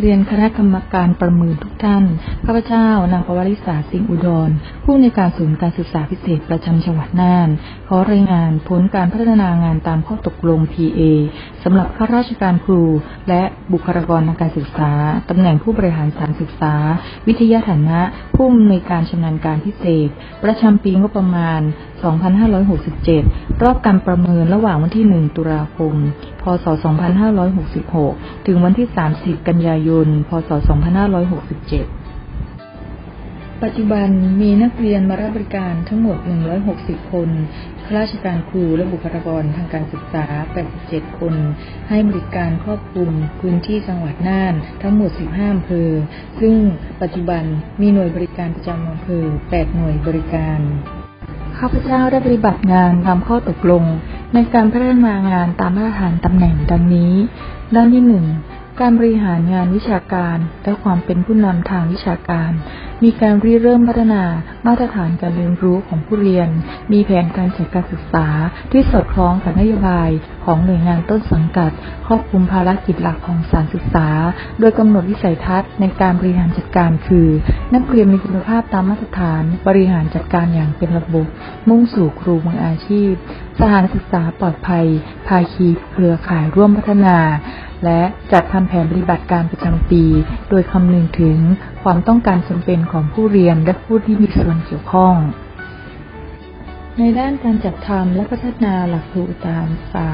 เรียนคณะกรรมการประเมินทุกท่าน ข้าพเจ้านางปวริษาสิงห์อุดร ผู้ในวยการศูนย์การศึกษาพิเศษประจำจังหวัดน่าน ขอรายงานผลการพัฒนางานตามข้อตกลง PA สำหรับข้าราชการครู และบุคลากรทางการศึกษา ตำแหน่งผู้บริหารสถารศึกษา วิทยาฐานะ ผู้อำนวยการชำนาญการพิเศษ ประจำปีงบประมาณ 2567 รอบการประเมินระหว่างวันที่ 1 ตุลาคม พศ 2566 ถึงวันที่ 30 กันยายนพศ 2567 ปัจจุบันมีนักเรียนมารับบริการทั้งหมด 160 คนข้าราชการครูและบุคลากรทางการศึกษา 87 คน ให้บริการครอบคลุมพื้นที่จังหวัดน่านทั้งหมด 15 อำเภอ ซึ่งปัจจุบันมีหน่วยบริการประจำอำเภอ 8 หน่วยบริการข้าพเจ้าได้ปฏิบัติงานตามข้อตกลง ในการพัฒนางานตามมาตรฐานตำแหน่งดังนี้ ด้านที่หนึ่ง การบริหารงานวิชาการและความเป็นผู้นำทางวิชาการ มีการริเริ่มพัฒนามาตรฐานการเรียนรู้ของผู้เรียน มีแผนการจัดการศึกษาที่สอดคล้องกับนโยบายของหน่วยงานต้นสังกัด ครอบคลุมภารกิจหลักของสถารศึกษา โดยกำหนดวิสัยทัศน์ในการบริหารจัดการคือ นักเรียนมีคุณภาพตามมาตรฐานบริหารจัดการอย่างเป็นระบบ มุ่งสู่ครูมืออาชีพ สถานศึกษาปลอดภัย ภาคีเครือข่ายร่วมพัฒนา และจัดทำแผนปฏิบัติการประจำปี โดยคำนึงถึงความต้องการจำเป็นของผู้เรียนและผู้ที่มีส่วนเกี่ยวข้อง ในด้านการจัดทำและพัฒนาหลักสูตรการศึกษา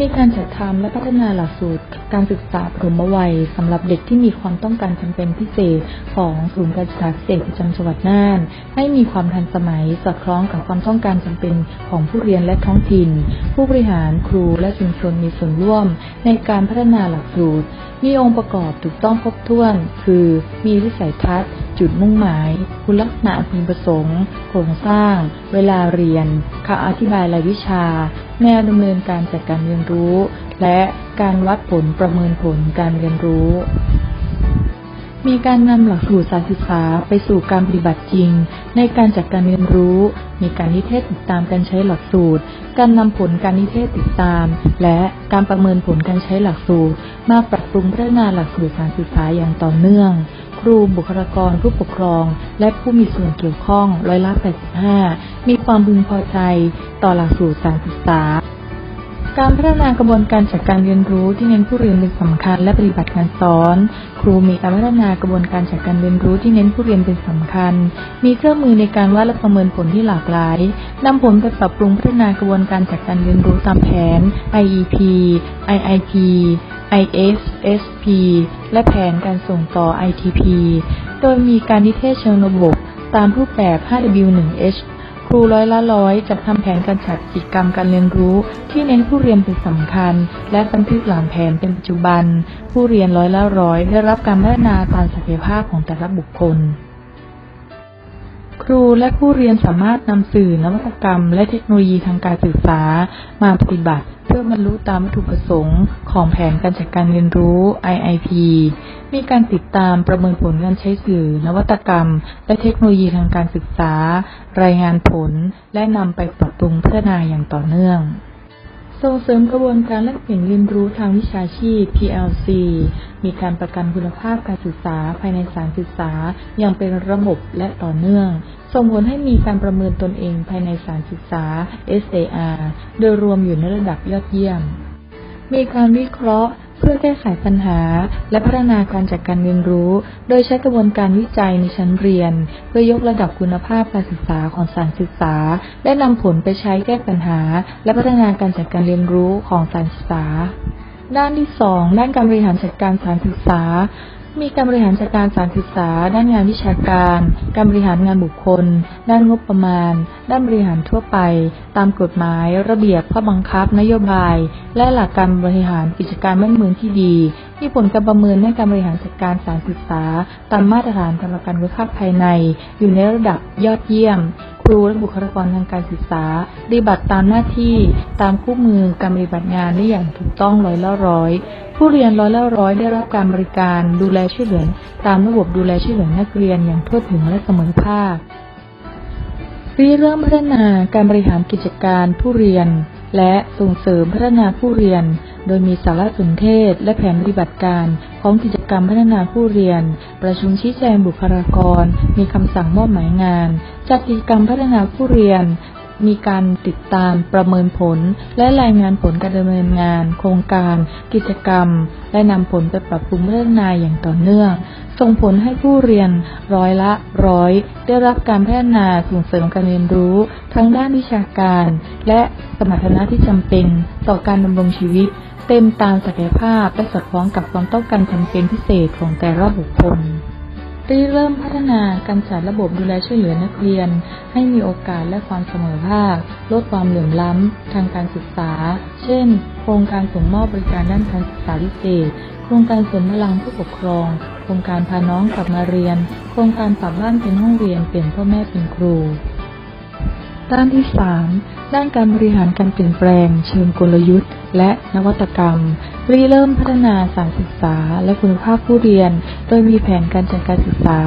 มีการจัดทำและพัฒนาหลักสูตรการศึกษาปฐมวัยสำหรับเด็กที่มีความต้องการจำเป็นพิเศษของศูนย์การศึกษาพิเศษประจำจังหวัดน่าน ให้มีความทันสมัยสอดคล้องกับความต้องการจำเป็นของผู้เรียนและท้องถิ่น ผู้บริหารครูและชุมชนมีส่วนร่วม ในการพัฒนาหลักสูตร มีองค์ประกอบถูกต้องครบถ้วน คือ มีวิสัยทัศน์ จุดมุ่งหมาย คุณลักษณะพึงประสงค์ โครงสร้าง เวลาเรียนียนคำอธิบายรายวิชา แนวดำเนินการจัดการเรียนรู้ และการวัดผลประเมินผลการเรียนรู้ มีการนำหลักสูตรการศึกษาไปสู่การปฏิบัติจริง ในการจัดการเรียนรู้ มีการนิเทศติดตามการใช้หลักสูตร การนำผลการนิเทศติดตาม และการประเมินผลการใช้หลักสูตร มาปรับปรุงพัฒนาหลักสูตรการศึกษาอย่างต่อเนื่อง ครูบุคลากรผู้ปกครอง และผู้มีส่วนเกี่ยวข้องร้อยละ85 มีความพึงพอใจ ต่อหลักสูตรการศึกษา การพัฒนากระบวนการจัดการเรียนรู้ที่เน้นผู้เรียนเป็นสำคัญและปฏิบัติการสอน ครูมีการพัฒนากระบวนการจัดการเรียนรู้ที่เน้นผู้เรียนเป็นสำคัญ มีเครื่องมือในการวัดและประเมินผลที่หลากหลายนำผลไปปรับปรุงพัฒนากระบวนการจัดการเรียนรู้ตามแผน IEP IIP ISSP และแผนการส่งต่อ ITP โดยมีการนิเทศเชิงระบบตามรูปแบบ 5W1H รูร้อยละร้อยจัดทำแผนการจัดกิจกรรมการเรียนรู้ที่เน้นผู้เรียนเป็นสำคัญ และบันทึกหลังแผนเป็นปัจจุบัน ผู้เรียนร้อยละร้อยได้รับการพัฒนาตามศักยภาพของแต่ละบุคคล ครูและผู้เรียนสามารถนำสื่อนวัตกรรม และเทคโนโลยีทางการศึกษา มาปฏิบัติ เพื่อบรรลุตามวัตถุประสงค์ ของแผนการจัดการเรียนรู้ IIP มีการติดตามประเมินผลการใช้สื่อ นวัตกรรม และเทคโนโลยีทางการศึกษา รายงานผล และนำไปปรับปรุงพัฒนาอย่างต่อเนื่อง ส่งเสริมกระบวนการแลกเปลี่ยนเรียนรู้ทางวิชาชีพ PLC มีการประกันคุณภาพการศึกษาภายในสถารศึกษา อย่างเป็นระบบและต่อเนื่อง ส่งผลให้มีการประเมินตนเองภายในสถารศึกษา SAR โดยรวมอยู่ในระดับยอดเยี่ยม มีการวิเคราะห์ เพื่อแก้ไขปัญหา และพัฒนาการจัดการเรียนรู้ โดยใช้กระบวนการวิจัยในชั้นเรียน เพื่อยกระดับคุณภาพการศึกษาของสารศึกษา และนำผลไปใช้แก้ปัญหา และพัฒนาการจัดการเรียนรู้ของสารศึกษาด้านที่สองด้านการบริหารจัดการสารศึกษา มีการบริหารจัดการสารศึกษา ด้านงานวิชาการ การบริหารงานบุคคล ด้านงบประมาณ ด้านบริหารทั่วไป ตามกฎหมาย ระเบียบข้อบังคับ นโยบาย และหลักการบริหารกิจการบ้านเมืองที่ดี มีผลการประเมินในการบริหารจัดการสารศึกษา ตามมาตรฐานกรระกันคุณภาพภายใน อยู่ในระดับยอดเยี่ยม ครูและบุคลากรทางการศึกษาปฏิบัติตามหน้าที่ตามคู่มือการปฏิบัติงานได้อย่างถูกต้องร้อยละร้อย ผู้เรียนร้อยละร้อยได้รับการบริการดูแลช่วยเหลือตามระบบดูแลช่วยเหลือนักเรียนอย่างทั่วถึงและเสมอภาคริเริ่มพัฒนาการบริหารกิจการผู้เรียน และส่งเสริมพัฒนาผู้เรียน โดยมีสารสนเทศ และแผนปฏิบัติการของกิจกรรมพัฒนาผู้เรียน ประชุมชี้แจงบุคลากร มีคำสั่งมอบหมายงาน จัดกิจกรรมพัฒนาผู้เรียน มีการติดตามประเมินผล และรายงานผลการดำเนินงาน โครงการ กิจกรรม และนำผลไปปรับปรุงพัฒนาอย่างต่อเนื่อง ส่งผลให้ผู้เรียนร้อยละร้อย ได้รับการพัฒนาส่งเสริมการเรียนรู้ ทั้งด้านวิชาการ และสมรรถนะที่จำเป็นต่อการดำรงชีวิต เต็มตามศักยภาพและสอดคล้องกับความต้องการจำเป็นพิเศษของแต่ละบุคคล ริเริ่มพัฒนาการจัดระบบดูแลช่วยเหลือนักเรียน ให้มีโอกาสและความเสมอภาค ลดความเหลื่อมล้ำ ทางการศึกษา เช่น โครงการส่งมอบบริการด้านการศึกษาพิเศษ โครงการสริมพลังผู้ปกครอง โครงการพาน้องกลับมาเรียน โครงการปรับบ้านเป็นห้องเรียนเปลี่ยนพ่อแม่เป็นครูด้านที่ 3 ด้านการบริหารการเปลี่ยนแปลง เชิงกลยุทธ์ และนวัตกรรมริเริ่มพัฒนาสารศึกษาและคุณภาพผู้เรียน ดยมีแผนการจัดการศึกษา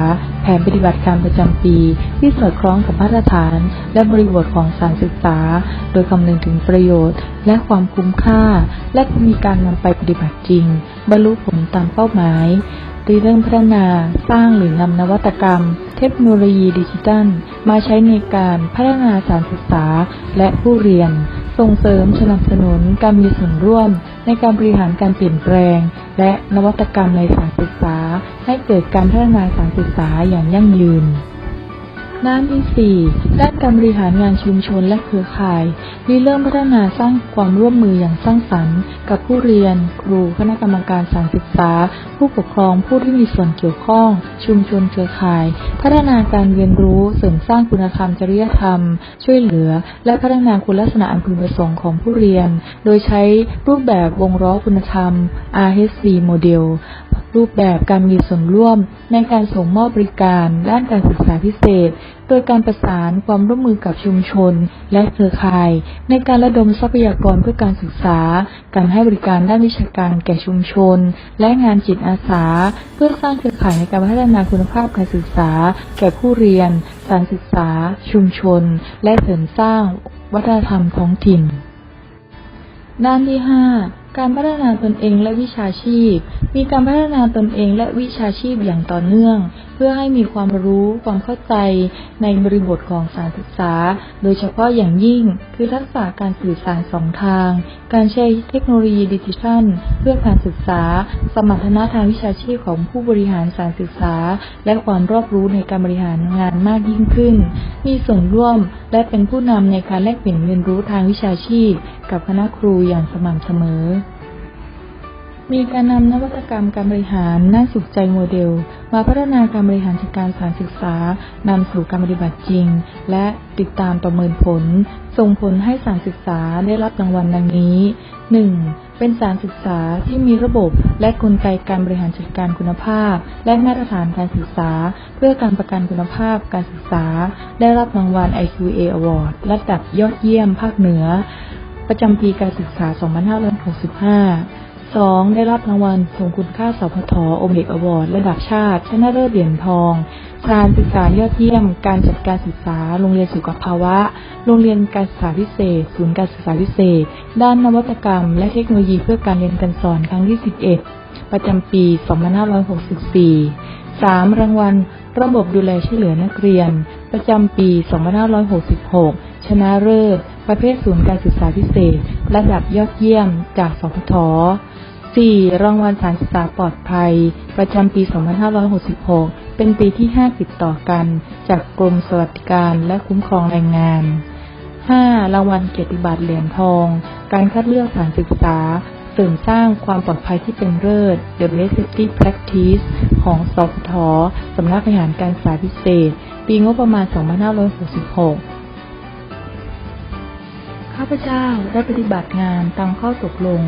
แผนปฏิบัติการประจำปี ที่สอดคล้องกับมาตรฐาน และบริบทของสารศึกษา โดยคำนึงถึงประโยชน์ และความคุ้มค่า และมีการนำไปปฏิบัติจริง บรรลุผลตามเป้าหมายริเริ่มพัฒนาสร้างหรือนำนวัตกรรม เทคโนโลยีดิจิทัล มาใช้ในการพัฒนาสารศึกษาและผู้เรียน ส่งเสริมสนับสนุนการมีส่วนร่วมในการบริหารการเปลี่ยนแปลง และนวัตกรรมในสารศึกษา ให้เกิดการพัฒนาสารศึกษาอย่างยั่งยืน ด้านที่ 4 ด้านการบริหารงานชุมชนและเครือข่ายริเริ่มพัฒนาสร้างความร่วมมืออย่างสร้างสรรค์ กับผู้เรียน ครู คณะกรรมการสารศึกษา ผู้ปกครองผู้ที่มีส่วนเกี่ยวข้อง ชุมชนเครือข่าย พัฒนาการเรียนรู้เสริมสร้างคุณธรรมจริยธรรม ช่วยเหลือ และพัฒนาคุณลักษณะอันพึงประสงค์ของผู้เรียน โดยใช้รูปแบบวงล้อคุณธรรม RSV โมเดล รูปแบบการมีส่วนร่วมในการส่งมอบบริการด้านการศึกษาพิเศษ โดยการประสานความร่วมมือกับชุมชน และเครือข่าย ในการระดมทรัพยากรเพื่อการศึกษา การให้บริการด้านวิชาการแก่ชุมชน และงานจิตอาสา เพื่อสร้างเครือข่ายในการพัฒนาคุณภาพการศึกษา แก่ผู้เรียนสารศึกษา ชุมชน และเสริมสร้าง วัฒนธรรมท้องถิ่น ด้านที่ 5 การพัฒนาตนเองและวิชาชีพ มีการพัฒนาตนเองและวิชาชีพอย่างต่อเนื่องเพื่อให้มีความรู้ความเข้าใจในบริบทของสารศึกษา โดยเฉพาะอย่างยิ่ง คือทักษะการสื่อสารสองทาง การใช้เทคโนโลยีดิจิทัล เพื่อการศึกษา สมรรถนะทางวิชาชีพของผู้บริหารสารศึกษา และความรอบรู้ในการบริหารงานมากยิ่งขึ้น มีส่วนร่วมและเป็นผู้นำในการแลกเปลี่ยนเรียนรู้ทางวิชาชีพ กับคณะครูอย่างสม่ำเสมอ มีการนำนวัตกรรมการบริหารน่าสุขใจโมเดล มาพัฒนาการบริหารจัดการสารศึกษานำสู่การปฏิบัติจริง และติดตามประเมินผล ส่งผลให้สารศึกษาได้รับรางวัลดังนี้ 1. เป็นสารศึกษาที่มีระบบและกลไกการบริหารจัดการคุณภาพ และมาตรฐานการศึกษา เพื่อการประกันคุณภาพการศึกษา ได้รับรางวัล IQA Award ระดับยอดเยี่ยมภาคเหนือ ประจำปีการศึกษา 2565 2. ได้รับรางวัลทรงคุณค่าสพทโอเมกอวอร์ดระดับชาติ ชนะเลิศเหรียญทองการศึกษายอดเยี่ยม การจัดการศึกษา โรงเรียนสุขภาวะ โรงเรียนการศึกษาพิเศษ ศูนย์การศึกษาพิเศษ ด้านนวัตกรรม และเทคโนโลยีเพื่อการเรียนการสอนครั้งที่ 11 ประจำปี 2564 3. รางวัล ระบบดูแลช่วยเหลือนักเรียน ประจำปี 2566 ชนะเลิศประเภทศูนย์การศึกษาพิเศษ ระดับยอดเยี่ยม จากสพท 4. รางวัลสารศึกษาปลอดภัย ประจำปี 2566 เป็นปีที่ 5 ติดต่อกัน จากกรมสวัสดิการและคุ้มครองแรงงาน 5. รางวัลเกียรติบัตรเหรียญทอง การคัดเลือกสารศึกษา เสริมสร้างความปลอดภัยที่เป็นเลิศ The Best Safety Practice ของสพทสำนักบริหารการศึกษาพิเศษ ปีงบประมาณ 2566ข้าพเจ้าได้ปฏิบัติงานตามข้อตกลง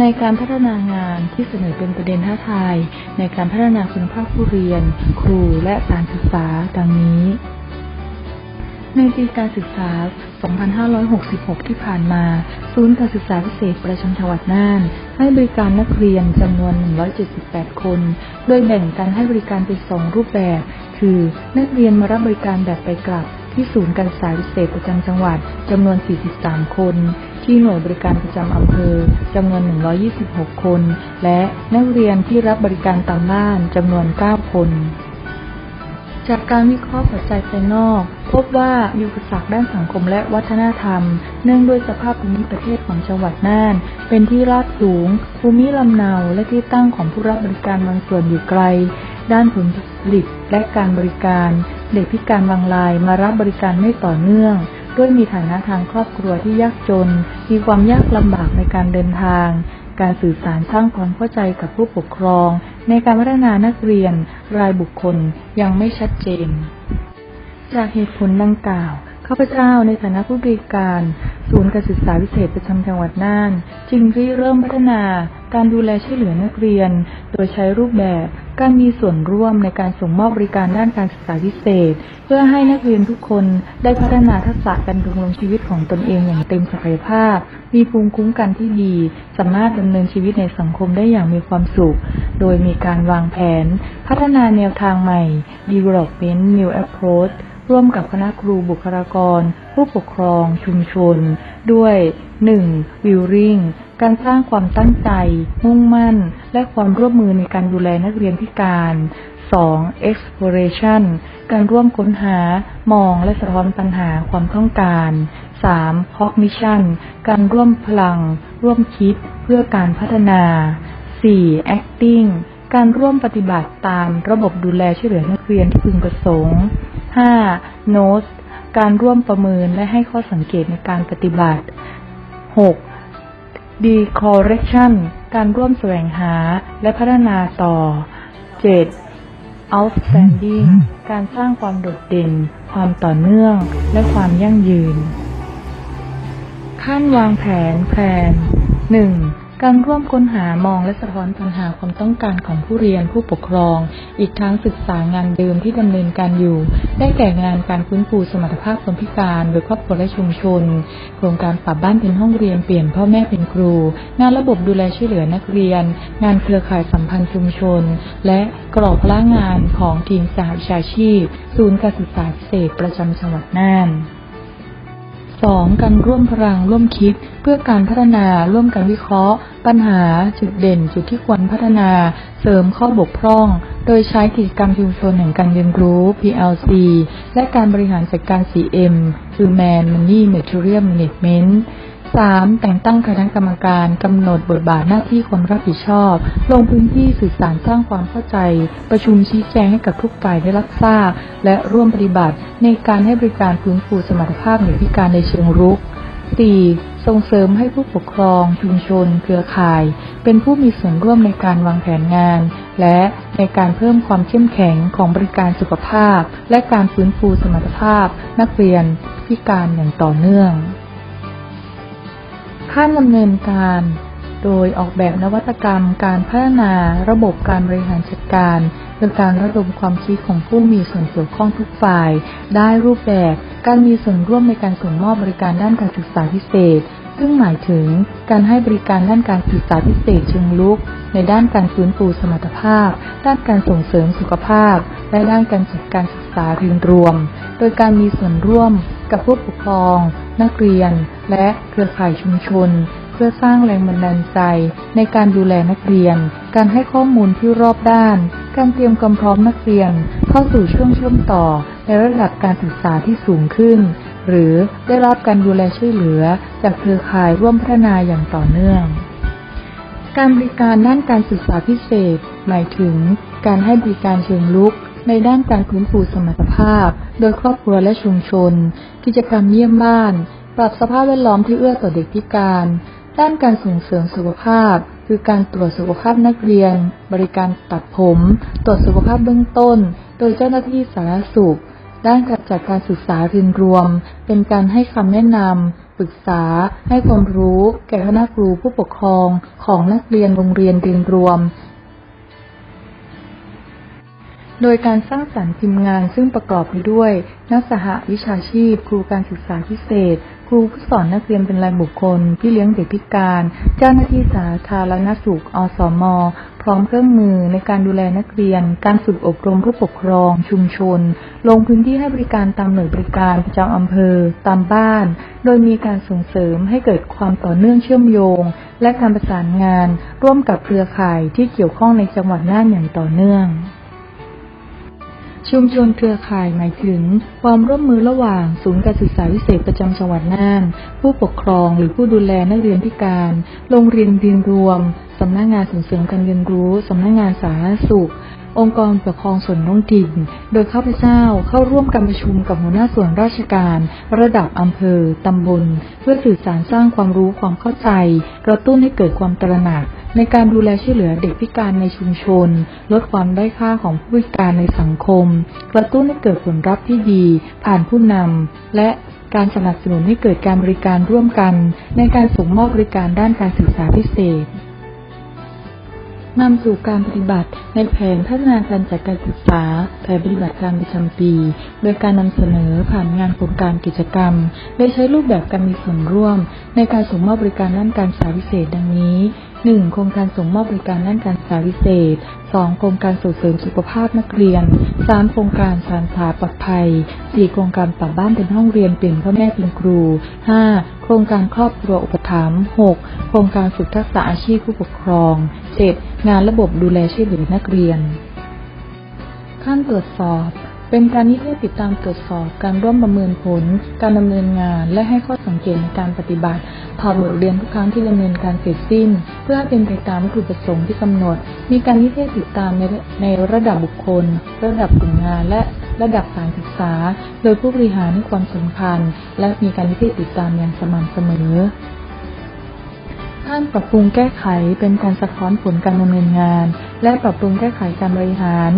ในการพัฒนางานที่เสนอเป็นประเด็นท้าทาย ในการพัฒนาคุณภาพผู้เรียน ครูและสารศึกษาดังนี้ ในปีการศึกษา 2566 ที่ผ่านมา ศูนย์การศึกษาพิเศษประจำจังหวัดน่าน ให้บริการนักเรียนจำนวน 178 คน โดยแบ่งการให้บริการเป็นสองรูปแบบ คือ นักเรียนมารับบริการแบบไปกลับที่ศูนย์การศึกษาพิเศษประจำจังหวัดจำนวน 43 คน ที่หน่วยบริการประจำอำเภอจำนวน 126 คน และนักเรียนที่รับบริการตามบ้านจำนวน 9 คน จากการวิเคราะห์ปัจจัยภายนอก พบว่ามีอุปสรรคด้านสังคมและวัฒนธรรม เนื่องด้วยสภาพภูมิประเทศของจังหวัดน่าน เป็นที่ราบสูง ภูมิลำเนาและที่ตั้งของผู้รับบริการบางส่วนอยู่ไกล ด้านผลผลิตและการบริการ เด็กพิการบางรายมารับบริการไม่ต่อเนื่อง ด้วยมีฐานะทางครอบครัวที่ยากจน มีความยากลำบากในการเดินทาง การสื่อสารสร้างความเข้าใจกับผู้ปกครอง ในการพัฒนานักเรียน รายบุคคลยังไม่ชัดเจน จากเหตุผลดังกล่าว ข้าพเจ้าในฐานะผู้บริการ ศูนย์การศึกษาพิเศษประจำจังหวัดน่าน จึงริเริ่มพัฒนาการดูแลช่วยเหลือนักเรียน โดยใช้รูปแบบการมีส่วนร่วมในการส่งมอบบริการด้านการศึกษาพิเศษ เพื่อให้นักเรียนทุกคนได้พัฒนาทักษะการดำรงชีวิตของตนเองอย่างเต็มศักยภาพ มีภูมิคุ้มกันที่ดี สามารถดำเนินชีวิตในสังคมได้อย่างมีความสุข โดยมีการวางแผน พัฒนาแนวทางใหม่ development new approach ร่วมกับคณะครูบุคลากร ผู้ปกครอง ชุมชน ด้วย 1. วิวริงการสร้างความตั้งใจ มุ่งมั่น และความร่วมมือในการดูแลนักเรียนพิการ 2. exploration การร่วมค้นหา มองและสะท้อนปัญหาความต้องการ 3. cognition การร่วมพลัง ร่วมคิดเพื่อการพัฒนา 4. acting การร่วมปฏิบัติตามระบบดูแลช่วยเหลือนักเรียนที่พึงประสงค์ 5. notes การร่วมประเมินและให้ข้อสังเกตในการปฏิบัติ 6. decorrection การร่วมแสวงหาและพัฒนาต่อ 7. outstanding การสร้างความโดดเด่น ความต่อเนื่อง และความยั่งยืน ขั้นวางแผนแผน 1. การร่วมค้นหามองและสะท้อนปัญหาความต้องการของผู้เรียนผู้ปกครอง อีกทั้งศึกษางานเดิมที่ดำเนินการอยู่ ได้แก่งานการฟื้นฟูสมรรถภาพคนพิการโดยครอบครัวและชุมชน โครงการปรับบ้านเป็นห้องเรียนเปลี่ยนพ่อแม่เป็นครู งานระบบดูแลช่วยเหลือนักเรียน งานเครือข่ายสัมพันธ์ชุมชน และกรอบพละงานของทีมสหวิชาชีพ ศูนย์การศึกษาพิเศษประจำจังหวัดน่าน 2. การร่วมพลังร่วมคิด เพื่อการพัฒนาร่วมกันวิเคราะห์ ปัญหา จุดเด่น จุดที่ควรพัฒนา เสริมข้อบกพร่อง โดยใช้กิจกรรมชุมชนแห่งการเรียนรู้ PLC และการบริหารจัดการ CM คือ Man Money Material Management 3. แต่งตั้งคณะกรรมการกำหนดบทบาทหน้าที่ความรับผิดชอบ ลงพื้นที่สื่อสารสร้างความเข้าใจ ประชุมชี้แจงให้กับทุกฝ่ายได้รับทราบ และร่วมปฏิบัติในการให้บริการฟื้นฟูสมรรถภาพเด็กพิการในเชิงรุก 4. ส่งเสริมให้ผู้ปกครอง ชุมชน เครือข่าย เป็นผู้มีส่วนร่วมในการวางแผนงาน และในการเพิ่มความเข้มแข็งของบริการสุขภาพ และการฟื้นฟูสมรรถภาพ นักเรียน พิการอย่างต่อเนื่อง ขั้นดำเนินการ โดยออกแบบนวัตกรรม การพัฒนาระบบการบริหารจัดการโดยการระดมความคิดของผู้มีส่วนเกี่ยวข้องทุกฝ่าย ได้รูปแบบการมีส่วนร่วมในการส่งมอบบริการด้านการศึกษาพิเศษ ซึ่งหมายถึงการให้บริการด้านการศึกษาพิเศษเชิงลุก ในด้านการฟื้นฟูสมรรถภาพ ด้านการส่งเสริมสุขภาพ และด้านการจัดการศึกษาเรียนรวม โดยการมีส่วนร่วมกับผู้ปกครอง นักเรียน และเครือข่ายชุมชน เพื่อสร้างแรงบันดาลใจ ในการดูแลนักเรียน การให้ข้อมูลที่รอบด้าน การเตรียมความพร้อมนักเรียน เข้าสู่ช่วงเชื่อมต่อในระดับการศึกษาที่สูงขึ้น หรือได้รับการดูแลช่วยเหลือ จากเครือข่ายร่วมพัฒนาอย่างต่อเนื่อง การบริการด้านการศึกษาพิเศษ หมายถึง การให้บริการเชิงลุกในด้านการฟื้นฟูสมรรถภาพ โดยครอบครัวและชุมชน กิจกรรมเยี่ยมบ้าน ปรับสภาพแวดล้อมที่เอื้อต่อเด็กพิการ ด้านการส่งเสริมสุขภาพ คือการตรวจสุขภาพนักเรียน บริการตัดผม ตรวจสุขภาพเบื้องต้น โดยเจ้าหน้าที่สาธารณสุข ด้านการจัดการศึกษาเรียนรวม เป็นการให้คำแนะนำปรึกษา ให้ความรู้ แก่คณะครูผู้ปกครองของนักเรียนโรงเรียนเรียนรวม โดยการสร้างสรรค์ทีมงานซึ่งประกอบไปด้วย นักสหวิชาชีพ ครูการศึกษาพิเศษ รูผู้สอนนักเรียนเป็นรายบุคคล พี่เลี้ยงเด็กพิการ เจ้าหน้าที่สาธารณสุข อสม พร้อมเครื่องมือในการดูแลนักเรียน การฝึกอบรมผู้ปกครอง ชุมชน ลงพื้นที่ให้บริการตามหน่วยบริการประจำอำเภอ ตามบ้าน โดยมีการส่งเสริมให้เกิดความต่อเนื่องเชื่อมโยง และการประสานงาน ร่วมกับเครือข่ายที่เกี่ยวข้องในจังหวัดน่านอย่างต่อเนื่อง ชุมชนเครือข่ายหมายถึง ความร่วมมือระหว่างศูนย์การศึกษาวิเศษประจำจังหวัดน่าน ผู้ปกครองหรือผู้ดูแลนักเรียนพิการ โรงเรียนเรียนรวม สำนักงงานส่งเสริมการเรียนรู้ สำนักงงานสาธารณสุข องค์กรปกครองส่วนท้องถิ่น โดยข้าพเจ้าเข้าร่วมการประชุมกับหัวหน้าส่วนราชการ ระดับอำเภอ ตำบล เพื่อสื่อสารสร้างความรู้ความเข้าใจ กระตุ้นให้เกิดความตระหนัก ในการดูแลช่วยเหลือเด็กพิการในชุมชน ลดความได้ค่าของผู้พิการในสังคม กระตุ้นให้เกิดผลลัพธ์ที่ดี ผ่านผู้นำและการสนับสนุนให้เกิดการบริการร่วมกัน ในการส่งมอบบริการด้านการศึกษาพิเศษ นำสู่การปฏิบัติในแผนพัฒนาการจัดการศึกษา แผนปฏิบัติการประจำปี โดยการนำเสนอผ่านงานโครงการกิจกรรม โดยใช้รูปแบบการมีส่วนร่วม ในการส่งมอบบริการด้านการศึกษาพิเศษดังนี้ 1. โครงการส่งมอบบริการด้านการศึกษาพิเศษ 2. โครงการส่งเสริมสุขภาพนักเรียน 3. โครงการสารสาปลอดภัย 4. โครงการปรับบ้านเป็นห้องเรียนเปลี่ยนพ่อแม่เป็นครู 5. โครงการครอบครัวอุปถัมภ์ 6. โครงการฝึกทักษะอาชีพผู้ปกครอง 7. งานระบบดูแลช่วยเหลือนักเรียน ขั้นตรวจสอบ เป็นการนิเทศติดตามตรวจสอบการร่วมประเมินผล การดำเนินงานและให้ข้อ เกตในการปฏิบัติ ถอดบทเรียนทุกครั้งที่ดำเนินการเสร็จสิ้น เพื่อให้เป็นไปตามวัตถุประสงค์ที่กำหนด มีการนิเทศติดตามในในระดับบุคคล ระดับกลุ่มงานและระดับการศึกษา โดยผู้บริหารให้ความสำคัญ และมีการนิเทศติดตามอย่างสม่ำเสมอขั้นปรับปรุงแก้ไขเป็นการสะท้อนผลการดำเนินงาน และปรับปรุงแก้ไขการบริหาร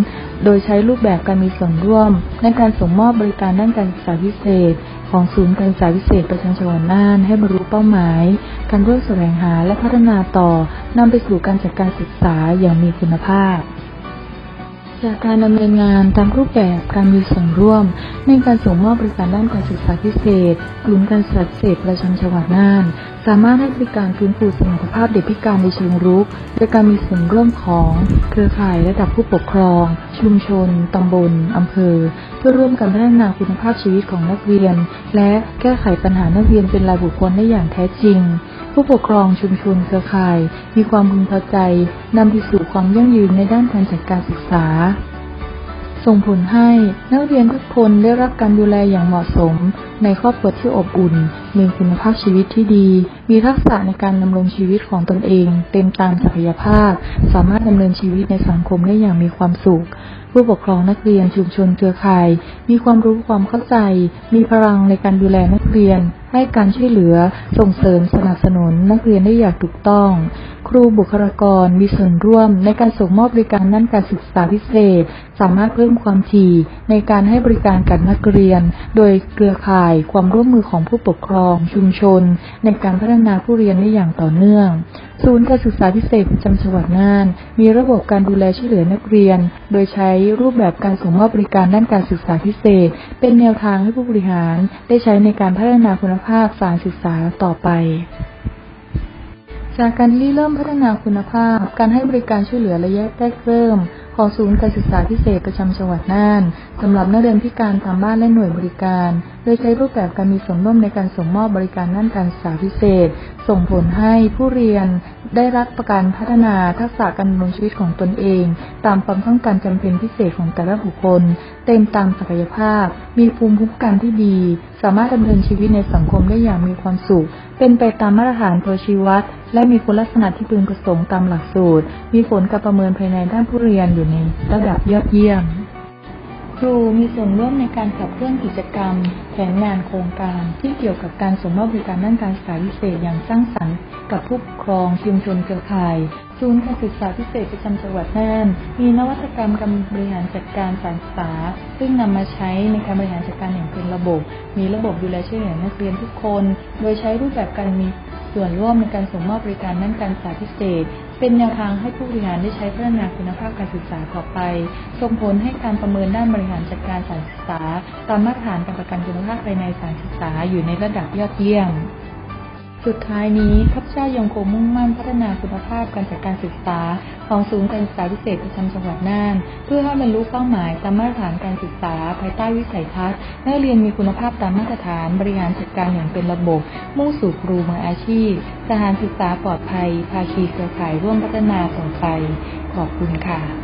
โดยใช้รูปแบบการมีส่วนร่วม ในการส่งมอบบริการด้านการศึกษาพิเศษ ของศูนย์การศึกษาพิเศษประจำจังหวัดน่านให้บรรลุเป้าหมาย การร่วมแสวงหาและพัฒนาต่อนำไปสู่การจัดการศึกษาอย่างมีคุณภาพ จากการดำเนินงานตามรูปแบบการมีส่วนร่วม ในการส่งมอบบริการด้านการศึกษาพิเศษกลุ่มการศึกษาพิเศษประจำจังหวัดน่าน สามารถให้บริการฟื้นฟูสมรรถภาพเด็กพิการในเชิงรุกโดยการมีส่วนร่วมของเครือข่ายระดับผู้ปกครอง ชุมชนตำบลอำเภอ เพื่อร่วมกันพัฒนาคุณภาพชีวิตของนักเรียน และแก้ไขปัญหานักเรียนเป็นรายบุคคลได้อย่างแท้จริง ผู้ปกครองชุมชนเครือข่าย มีความพึงพอใจนำไปสู่ความยั่งยืนในด้านการจัดการศึกษา ส่งผลให้นักเรียนทุกคนได้รับการดูแลอย่างเหมาะสม ในครอบครัวที่อบอุ่น มีคุณภาพชีวิตที่ดี มีทักษะในการดำรงชีวิตของตนเอง เต็มตามศักยภาพ สามารถดำเนินชีวิตในสังคมได้อย่างมีความสุขผู้ปกครองนักเรียนชุมชนเครือข่าย มีความรู้ความเข้าใจ มีพลังในการดูแลนักเรียน ให้การช่วยเหลือส่งเสริมสนับสนุนนักเรียนได้อย่างถูกต้อง ครูบุคลากรมีส่วนร่วมในการส่งมอบบริการด้านการศึกษาพิเศษ สามารถเพิ่มความถี่ในการให้บริการกับนักเรียน โดยเครือข่ายความร่วมมือของผู้ปกครองชุมชน ในการพัฒนาผู้เรียนได้อย่างต่อเนื่อง ศูนย์การศึกษาพิเศษประจำจังหวัดน่าน มีระบบการดูแลช่วยเหลือนักเรียน โดยใช้รูปแบบการส่งมอบบริการด้านการศึกษาพิเศษ เป็นแนวทางให้ผู้บริหารได้ใช้ในการพัฒนาคุณภาพสารศึกษาต่อไป จากการที่เริ่มพัฒนาคุณภาพ การให้บริการช่วยเหลือระยะแรกเริ่ม ขอศูนย์การศึกษาพิเศษประจำจังหวัดน่านสำหรับนักเรียนพิการตามบ้านและหน่วยบริการ โดยใช้รูปแบบการมีส่วนร่วมในการส่งมอบบริการด้านการศึกษาพิเศษ ส่งผลให้ผู้เรียนได้รับประการพัฒนาทักษะการดำรงชีวิตของตนเอง ตามความต้องการจำเป็นพิเศษของแต่ละบุคคล เต็มตามศักยภาพ มีภูมิคุ้มกันที่ดี สามารถดำเนินชีวิตในสังคมได้อย่างมีความสุข เป็นไปตามมาตรฐานโพชีวัตและมีคุณลักษณะที่พึงประสงค์ตามหลักสูตร มีผลการประเมินภายในด้านผู้เรียนอยู่ในระดับยอดเยี่ยม ครูมีส่วนร่วมในการขับเคลื่อนกิจกรรม แผนงานโครงการ ที่เกี่ยวกับการส่งมอบบริการด้านการศึกษาพิเศษอย่างสร้างสรรค์กับผู้ปกครองชุมชนเครือข่ายศูนย์การศึกษาพิเศษประจำจังหวัดน่าน มีนวัตกรรมการบริหารจัดการการศึกษา ซึ่งนำมาใช้ในการบริหารจัดการอย่างเป็นระบบ มีระบบดูแลช่วยเหลือนักเรียนทุกคน โดยใช้รูปแบบการมีส่วนร่วมในการส่งมอบบริการด้านการศึกษาพิเศษ เป็นแนวทางให้ผู้บริหารได้ใช้พัฒนาคุณภาพการศึกษาต่อไป ส่งผลให้การประเมินด้านบริหารจัดการสารศึกษา ตามมาตรฐานการประกันคุณภาพภายในสารศึกษาอยู่ในระดับยอดเยี่ยม สุดท้ายนี้ข้าพเจ้ายังคงมุ่งมั่นพัฒนาคุณภาพการจัดการศึกษา ของศูนย์การศึกษาพิเศษประจำจังหวัดน่าน เพื่อให้บรรลุเป้าหมายตามมาตรฐานการศึกษา ภายใต้วิสัยทัศน์นักเรียนมีคุณภาพตามมาตรฐานบริหารจัดการอย่างเป็นระบบ มุ่งสู่ครูมืออาชีพสถานศึกษาปลอดภัย ภาคีเครือข่ายร่วมพัฒนาต่อไป ขอบคุณค่ะ